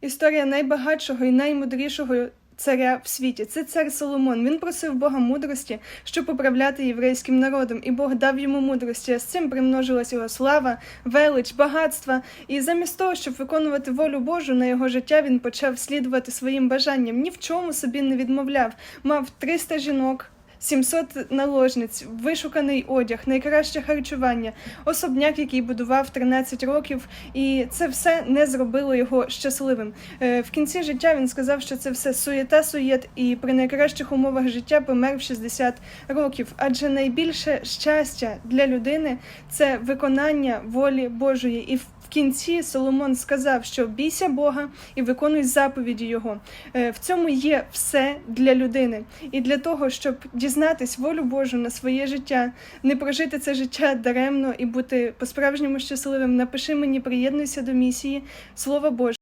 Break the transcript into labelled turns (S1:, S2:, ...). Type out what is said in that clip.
S1: Історія найбагатшого і наймудрішого царя в світі. Це цар Соломон. Він просив Бога мудрості, щоб управляти єврейським народом, і Бог дав йому мудрості. А з цим примножилась його слава, велич, багатства. І замість того, щоб виконувати волю Божу на його життя, він почав слідувати своїм бажанням. Ні в чому собі не відмовляв. Мав 300 жінок. 700 наложниць, вишуканий одяг, найкраще харчування, особняк, який будував 13 років, і це все не зробило його щасливим. Е, В кінці життя він сказав, що це все суєта суєт, і при найкращих умовах життя помер в 60 років. Адже найбільше щастя для людини це виконання волі Божої. І в в кінці Соломон сказав, що бійся Бога і виконуй заповіді Його. Е, В цьому є все для людини. І для того, щоб дізнатись волю Божу на своє життя, не прожити це життя даремно і бути по-справжньому щасливим, напиши мені, приєднуйся до місії Слова Боже.